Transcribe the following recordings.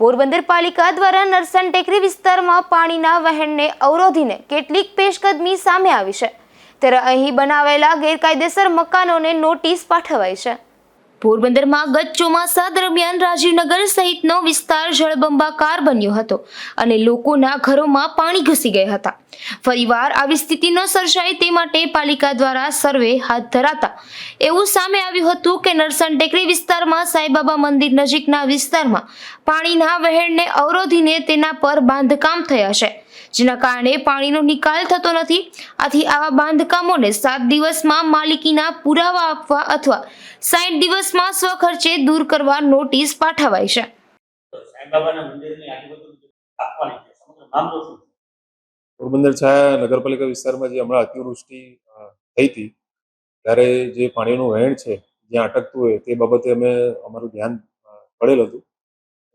પોરબંદર પાલિકા દ્વારા નરસન ટેકરી વિસ્તારમાં પાણીના વહેણને અવરોધીને કેટલીક પેશકદમી સામે આવી છે. ત્યારે અહીં બનાવેલા ગેરકાયદેસર મકાનોને નોટિસ પાઠવાઈ છે. પોરબંદરમાં ગત ચોમાસા દરમિયાન રાજીવનગર સહિતનો વિસ્તાર જળબંબાકાર બન્યો હતો અને લોકોના ઘરોમાં પાણી ઘૂસી ગયા હતા. ફરીવાર આવી સ્થિતિ ન સર્જાય તે માટે પાલિકા દ્વારા સર્વે હાથ ધરાતા. એવું સામે આવ્યું હતું કે નરસન ટેકરી વિસ્તારમાં સાંઈબાબા મંદિર નજીકના વિસ્તારમાં પાણીના વહેણને અવરોધીને તેના પર બાંધકામ થયા છે. જેના કારણે પાણીનો નિકાલ થતો નથી. આથી આવા બાંધકામોને સાત દિવસમાં માલિકીના પુરાવા આપવા અથવા સાઠ દિવસમાં સ્વખર્ચે દૂર કરવા નોટિસ પાઠવાઈ છે? પોરબંદર છાયા નગરપાલિકા વિસ્તારમાં જે હમણાં અતિવૃષ્ટિ થઈ હતી ત્યારે જે પાણીનું વહેણ છે જ્યાં અટકતું હોય તે બાબતે અમે અમારું ધ્યાન પડેલું પડેલ હતું.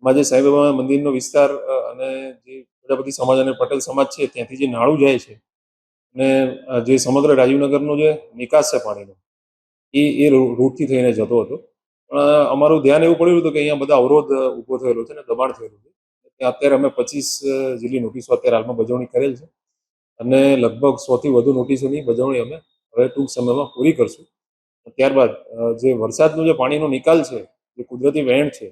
એમાં જે સાંઈબાબા મંદિરનો વિસ્તાર અને જે પ્રજાપતિ સમાજ અને પટેલ સમાજ છે, ત્યાંથી જે નાળું જાય છે અને જે સમગ્ર રાજીવનગરનો જે નિકાસ છે પાણીનો, એ એ રૂટથી થઈને જતો હતો. પણ અમારું ધ્યાન એવું પડ્યું હતું કે અહીંયા બધા અવરોધ ઊભો થયેલો છે ને દબાણ થયેલું છે. ત્યાં અત્યારે અમે પચીસ જેટલી નોટિસો અત્યારે હાલમાં બજવણી કરેલ છે અને લગભગ સોથી વધુ નોટિસોની બજવણી અમે હવે ટૂંક સમયમાં પૂરી કરશું. ત્યારબાદ જે વરસાદનો જે પાણીનો નિકાલ છે, જે કુદરતી વહેણ છે,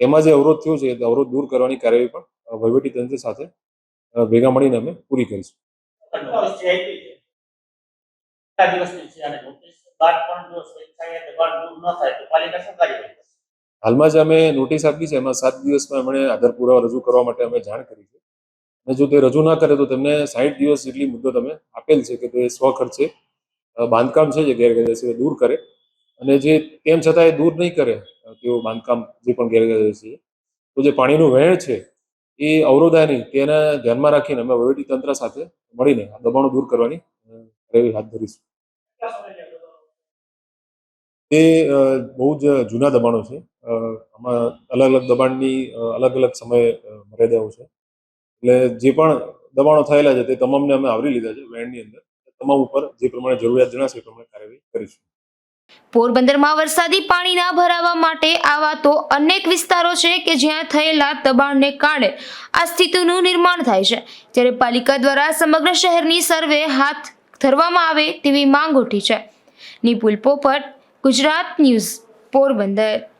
એમાં જે અવરોધ થયો છે તે અવરોધ દૂર કરવાની કાર્યવાહી પણ તંત્ર સાથે ભેગા મળીને અમે પૂરી કરીશું. હાલમાં જે અમે નોટિસ આપી છે એમાં સાત દિવસમાં એમણે આધાર પુરાવા રજૂ કરવા માટે અમે જાણ કરી છે. અને જો તે રજૂ ના કરે તો તેમને સાઠ દિવસ જેટલી મુદ્દત અમે આપેલ છે કે તે સ્વખર્ચે બાંધકામ છે જે ગેરકાયદેસર દૂર કરે. અને જે તેમ છતાં એ દૂર નહીં કરે તેઓ બાંધકામ જે પણ ગેરકાયદેસર છે તો જે પાણીનું વહેણ છે એ અવરોધાય નહીં તેને ધ્યાનમાં રાખીને અમે વહીવટી તંત્ર સાથે મળીને આ દબાણો દૂર કરવાની કાર્યવાહી હાથ ધરીશું? તે બહુ જ જૂના દબાણો છે. આમાં અલગ અલગ દબાણની અલગ અલગ સમય મર્યાદાઓ છે. એટલે જે પણ દબાણો થયેલા છે તે તમામને અમે આવરી લીધા છે, વેણની અંદર. તમામ ઉપર જે પ્રમાણે જરૂરિયાત જણાશે એ પ્રમાણે કાર્યવાહી પોરબંદરમાં વરસાદી પાણી ના ભરાવા માટે આવા તો અનેક વિસ્તારો છે કે જ્યાં થયેલા દબાણને કારણે આ સ્થિતિનું નિર્માણ થાય છે. જ્યારે પાલિકા દ્વારા સમગ્ર શહેરની સર્વે હાથ ધરવામાં આવે તેવી માંગ ઉઠી છે. નિપુલ પોપટ, ગુજરાત ન્યૂઝ, પોરબંદર.